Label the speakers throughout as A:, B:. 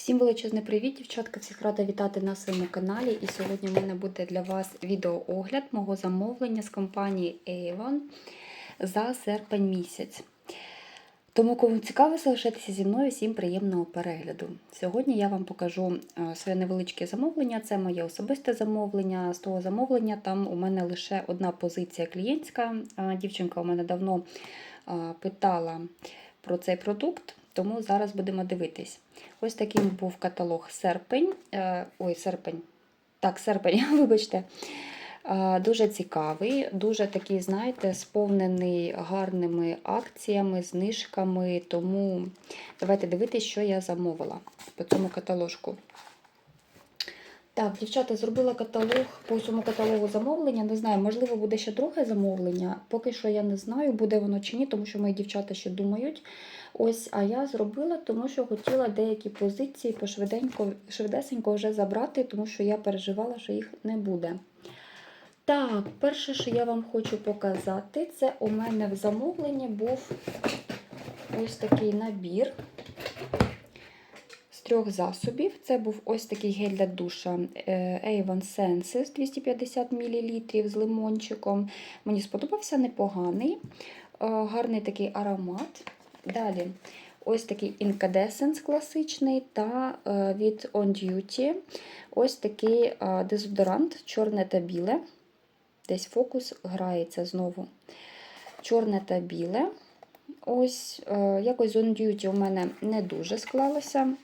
A: Всім величезний привіт, дівчатка! Всіх рада вітати на своєму каналі. І сьогодні в мене буде для вас відеоогляд мого замовлення з компанії Avon за серпень місяць. Тому, кому цікаво, залишайтеся зі мною всім приємного перегляду. Сьогодні я вам покажу е, своє невеличке замовлення. Це моє особисте замовлення. З того замовлення там у мене лише одна позиція клієнтська. Е, Дівчинка у мене давно е, питала про цей продукт. Тому зараз будемо дивитись. Ось таким був каталог серпень. Е, Ой, серпень. Так, серпень, вибачте. Е, Дуже цікавий, дуже такий, знаєте, сповнений гарними акціями, знижками. Тому давайте дивитись, що я замовила по цьому каталожку. Так, дівчата, зробила каталог по цьому каталогу замовлення. Не знаю, можливо, буде ще друге замовлення. Поки що я не знаю, буде воно чи ні, тому що мої дівчата ще думають. Ось, а я зробила, тому що хотіла деякі позиції пошвиденько, швидесенько вже забрати, тому що я переживала, що їх не буде. Так, перше, що я вам хочу показати, це у мене в замовленні був ось такий набір з трьох засобів. Це був ось такий гель для душа е, Avon Senses 250 мл з лимончиком. Мені сподобався непоганий, е, гарний такий аромат. Далі ось такий Incandescence класичний та е, від On Duty ось такий дезодорант, чорне та біле. Десь фокус грається знову. Чорне та біле. Ось, якось On Duty у мене не дуже склалося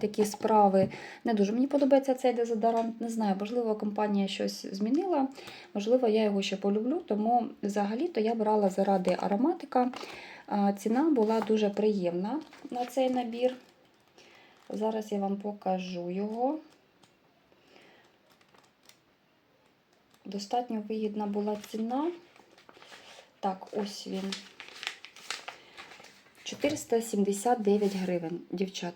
A: такі справи. Не дуже мені подобається цей дезодорант. Не знаю, можливо, компанія щось змінила, можливо, я його ще полюблю, тому взагалі-то я брала заради ароматика. Ціна була дуже приємна на цей набір. Зараз я вам покажу його. Достатньо вигідна була ціна. Так, ось він. 479 гривень, дівчат.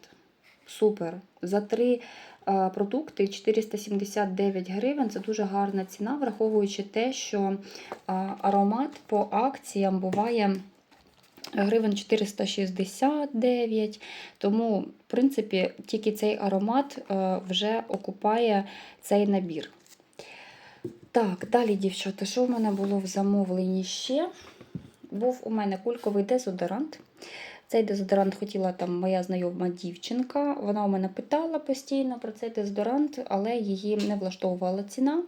A: Супер. За три а, продукти 479 гривень це дуже гарна ціна, враховуючи те, що а, аромат по акціям буває гривень 469. Тому, в принципі, тільки цей аромат вже окупає цей набір. Так, далі, дівчата, що в мене було в замовленні ще? Був у мене кульковий дезодорант. Цей дезодорант хотіла там моя знайома дівчинка. Вона у мене питала постійно про цей дезодорант, але її не влаштовувала ціна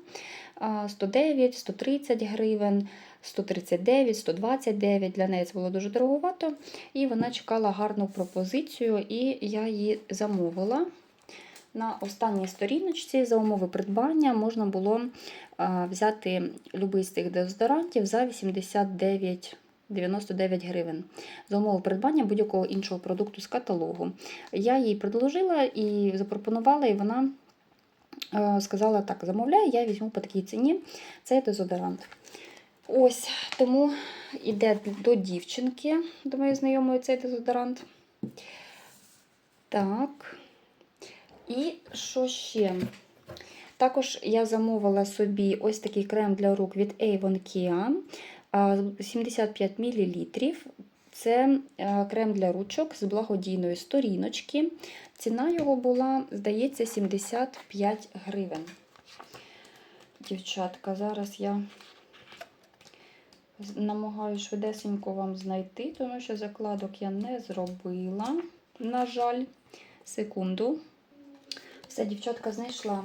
A: 109, 130 гривень, 139, 129. Для неї це було дуже дороговато. І вона чекала гарну пропозицію, і я її замовила. На останній сторіночці за умови придбання можна було взяти будь-який з цих дезодорантів за 89 99 гривень за умови придбання будь-якого іншого продукту з каталогу. Я їй предложила і запропонувала, і вона е, сказала: так, замовляю, я візьму по такій ціні цей дезодорант. Ось, тому йде до дівчинки, до моєї знайомої цей дезодорант. Так. І що ще? Також я замовила собі ось такий крем для рук від Avon Kia. 75 мл. Це е, крем для ручок з благодійної сторіночки. Ціна його була, здається, 75 гривень. Дівчатка, зараз я намагаюся швидесенько вам знайти, тому що закладок я не зробила, на жаль, секунду. Все, дівчатка, знайшла.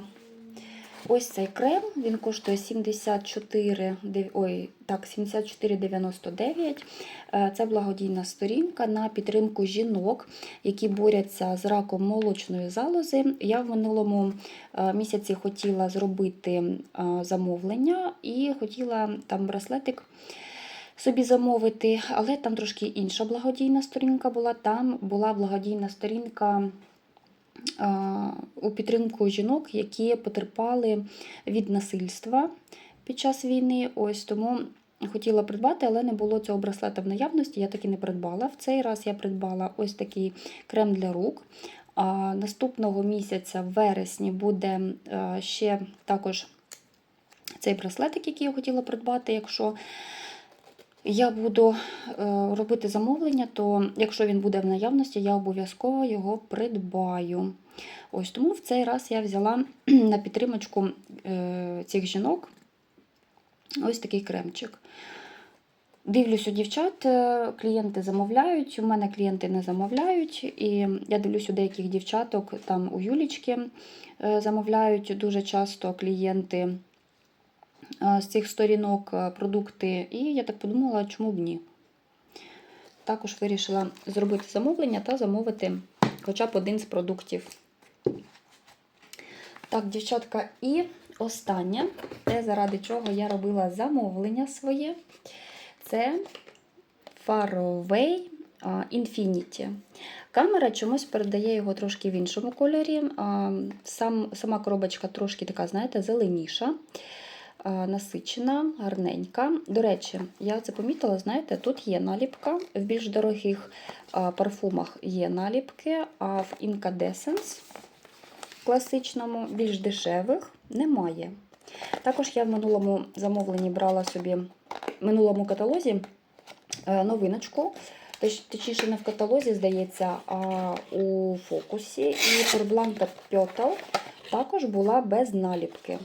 A: Ось цей крем, він коштує 74, ой, так, 74,99. Е, це благодійна сторінка на підтримку жінок, які борються з раком молочної залози. Я в минулому е, місяці хотіла зробити е, замовлення і хотіла там браслетик. Собі замовити, але там трошки інша благодійна сторінка була. Там була благодійна сторінка у підтримку жінок, які потерпали від насильства під час війни. Ось тому хотіла придбати, але не було цього браслета в наявності. Я таки не придбала. В цей раз я придбала ось такий крем для рук. А Наступного місяця, в вересні, буде ще також цей браслетик, який я хотіла придбати, якщо я буду е, робити замовлення, то якщо він буде в наявності, я обов'язково його придбаю. Ось тому в цей раз я взяла на підтримочку е, цих жінок ось такий кремчик. Дивлюсь у дівчат, е, клієнти замовляють, у мене клієнти не замовляють. І я дивлюсь у деяких дівчаток, там у Юлічки замовляють дуже часто клієнти з цих сторінок е, продукти. І я так подумала, чому б ні. Також вирішила зробити замовлення та замовити хоча б один з продуктів. Так, дівчатка, і останнє, те, заради чого я робила замовлення своє, це Faraway Infinity. Камера чомусь передає його трошки в іншому кольорі. Сам, сама коробочка трошки така, знаєте, зеленіша, насичена, гарненька. До речі, я це помітила, знаєте, тут є наліпка. В більш дорогих парфумах є наліпки, а в Incandescence класичному, більш дешевих немає. Також я в минулому замовленні брала собі в минулому каталозі е, новиночку. Точ- Точніше, не в каталозі, здається, а у фокусі. І Purblanta Petal також була без наліпки.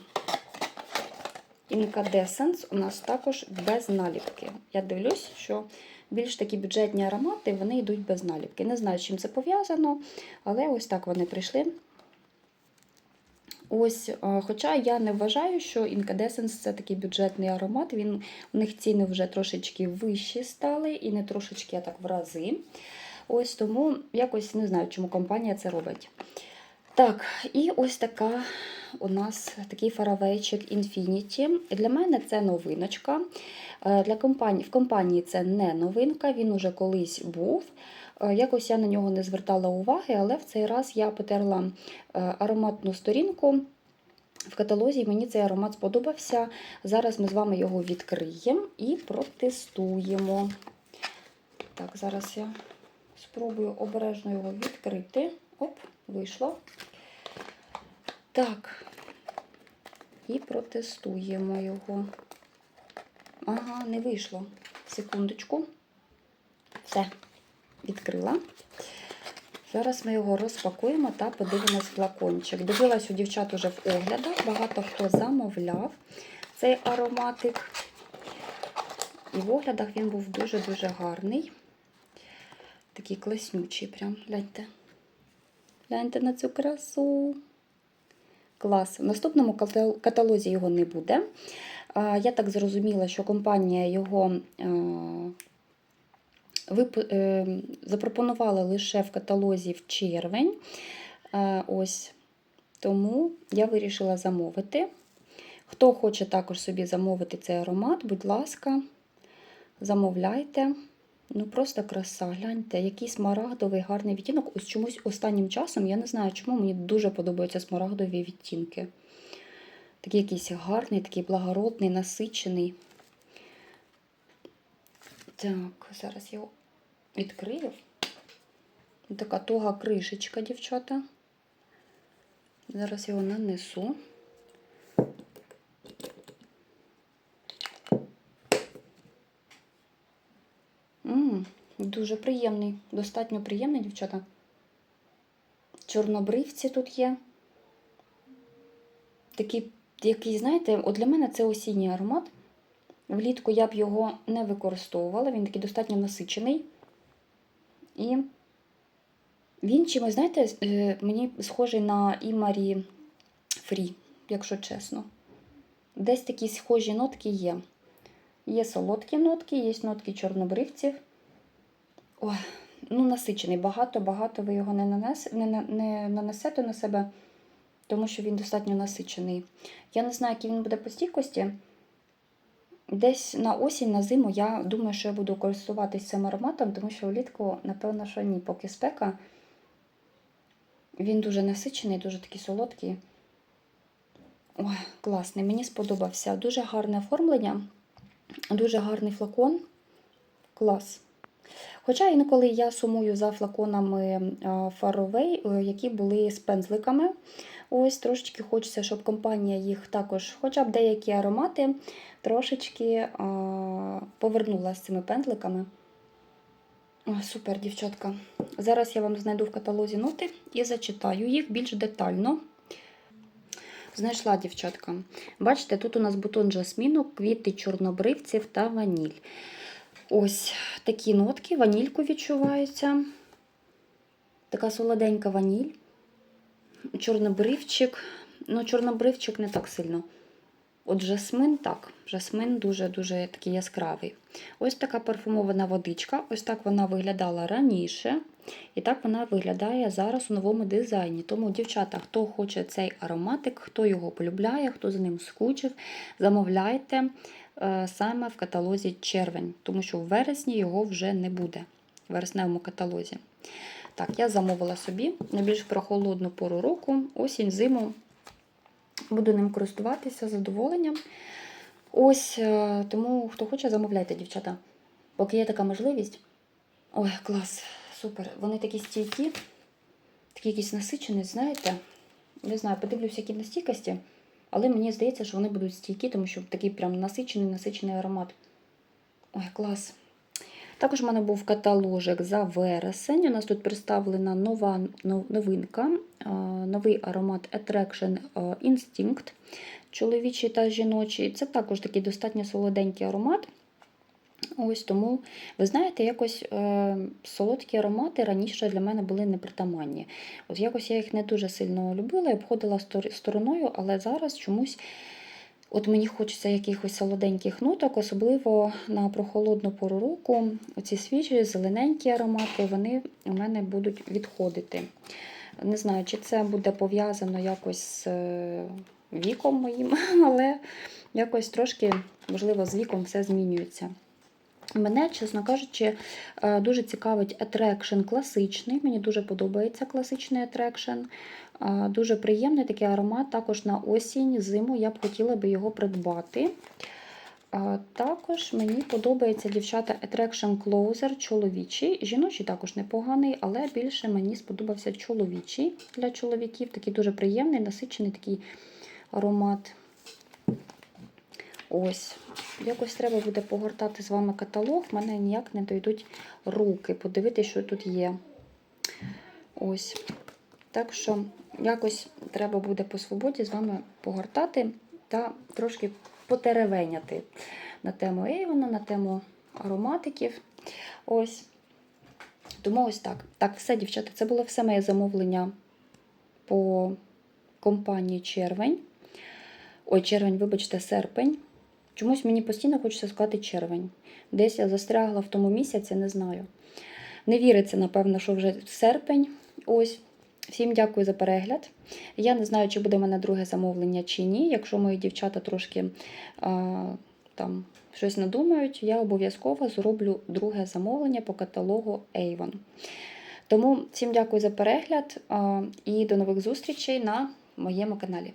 A: Incandescence у нас також без наліпки. Я дивлюсь, що більш такі бюджетні аромати вони йдуть без наліпки. Не знаю, з чим це пов'язано, але ось так вони прийшли. Ось, е, хоча я не вважаю, що Incandescence це такий бюджетний аромат. Він, у них ціни вже трошечки вищі стали, і не трошечки, а так в рази. Ось тому якось не знаю, чому компанія це робить. Так, і ось така у нас такий фаравейчик Infinity. Для мене це новиночка. Е, Для компанії, в компанії це не новинка, він уже колись був. Е, Якось я на нього не звертала уваги, але в цей раз я потерла е, ароматну сторінку в каталозі, мені цей аромат сподобався. Зараз ми з вами його відкриємо і протестуємо. Так, зараз я спробую обережно його відкрити. Оп, вийшло. Так, і протестуємо його. Ага, не вийшло. Секундочку. Все, відкрила. Зараз ми його розпакуємо та подивимось флакончик. Дивилась у дівчат уже в оглядах. Багато хто замовляв цей ароматик. І в оглядах він був дуже-дуже гарний. Такий класнючий, прям, гляньте. Гляньте на цю красу. Клас. В наступному каталозі його не буде. Я так зрозуміла, що компанія його е, запропонувала лише в каталозі в червень. Ось. Тому я вирішила замовити. Хто хоче також собі замовити цей аромат, будь ласка, замовляйте. Ну, просто краса. Гляньте, який смарагдовий гарний відтінок. Ось чомусь останнім часом, я не знаю, чому мені дуже подобаються смарагдові відтінки. Такий якийсь гарний, такий благородний, насичений. Так, зараз я його відкрию. Така туга кришечка, дівчата. Зараз його нанесу. Дуже приємний, достатньо приємний, дівчата. Чорнобривці тут є. Такий, який, знаєте, от для мене це осінній аромат. Влітку я б його не використовувала, він такий достатньо насичений. І він чимось, знаєте, е, мені схожий на Імарі Фрі, якщо чесно. Десь такі схожі нотки є. Є солодкі нотки, є нотки чорнобривців. Ну насичений. Багато-багато ви його не, нанес, не, не нанесете на себе, тому що він достатньо насичений. Я не знаю, який він буде по стійкості. Десь на осінь, на зиму я думаю, що я буду користуватись цим ароматом, тому що влітку, напевно, що ні, поки спека. Він дуже насичений, дуже такий солодкий. Ой, класний, мені сподобався. Дуже гарне оформлення, дуже гарний флакон. Клас. Хоча інколи я сумую за флаконами Faraway, які були з пензликами. Ось трошечки хочеться, щоб компанія їх також, хоча б деякі аромати, трошечки а, повернула з цими пензликами. О, супер, дівчатка. Зараз я вам знайду в каталозі ноти і зачитаю їх більш детально. Знайшла дівчатка. Бачите, тут у нас бутон жасміну, квіти чорнобривців та ваніль. Ось такі нотки, ванільку відчувається. Така солоденька ваніль. Чорнобривчик. Ну, чорнобривчик не так сильно. От жасмин так. Жасмин дуже-дуже такий яскравий. Ось така парфумована водичка. Ось так вона виглядала раніше. І так вона виглядає зараз у новому дизайні. Тому, дівчата, хто хоче цей ароматик, хто його полюбляє, хто за ним скучив, замовляйте саме в каталозі червень, тому що в вересні його вже не буде в вересневому каталозі. Так, я замовила собі найбільш прохолодну пору року, осінь, зиму. Буду ним користуватися задоволенням. Ось, е, тому хто хоче, замовляйте, дівчата. Поки є така можливість. Ой, клас, супер. Вони такі стійкі, такі якісь насичені, знаєте. Не знаю, подивлюся, які на стійкості, але мені здається, що вони будуть стійкі, тому що такий прям насичений, насичений аромат. Ой, клас. Також в мене був каталожик за вересень. У нас тут представлена нова новинка, новий аромат Attraction Instinct, чоловічий та жіночий. Це також такий достатньо солоденький аромат. Ось тому, ви знаєте, якось е, солодкі аромати раніше для мене були непритаманні. От якось я їх не дуже сильно любила і обходила стороною, але зараз чомусь От мені хочеться якихось солоденьких ноток, особливо на прохолодну пору року. Оці свіжі, зелененькі аромати, вони у мене будуть відходити. Не знаю, чи це буде пов'язано якось з е, віком моїм, але якось трошки, можливо, з віком все змінюється. Мене, чесно кажучи, е, дуже цікавить атрекшн класичний. Мені дуже подобається класичний атрекшн. Е, Дуже приємний такий аромат. Також на осінь, зиму я б хотіла би його придбати. Також мені подобається дівчата Attraction Closer чоловічий. Жіночий також непоганий, але більше мені сподобався чоловічий для чоловіків. Такий дуже приємний, насичений такий аромат. Ось. Якось треба буде погортати з вами каталог. В мене ніяк не дойдуть руки, подивитися, що тут є. Ось. Так що, якось треба буде по свободі з вами погортати та трошки потеревеняти на тему Ейвона, на тему ароматиків. Ось. Тому ось так. Так, все, дівчата, це було все моє замовлення по компанії Червень. Ой, червень, вибачте, серпень. Чомусь мені постійно хочеться сказати червень. Десь я застрягла в тому місяці, не знаю. Не віриться, напевно, що вже серпень. Ось. Всім дякую за перегляд. Я не знаю, чи буде в мене друге замовлення чи ні. Якщо мої дівчата трошки а, там щось надумають, я обов'язково зроблю друге замовлення по каталогу Avon. Тому всім дякую за перегляд а, і до нових зустрічей на моєму каналі.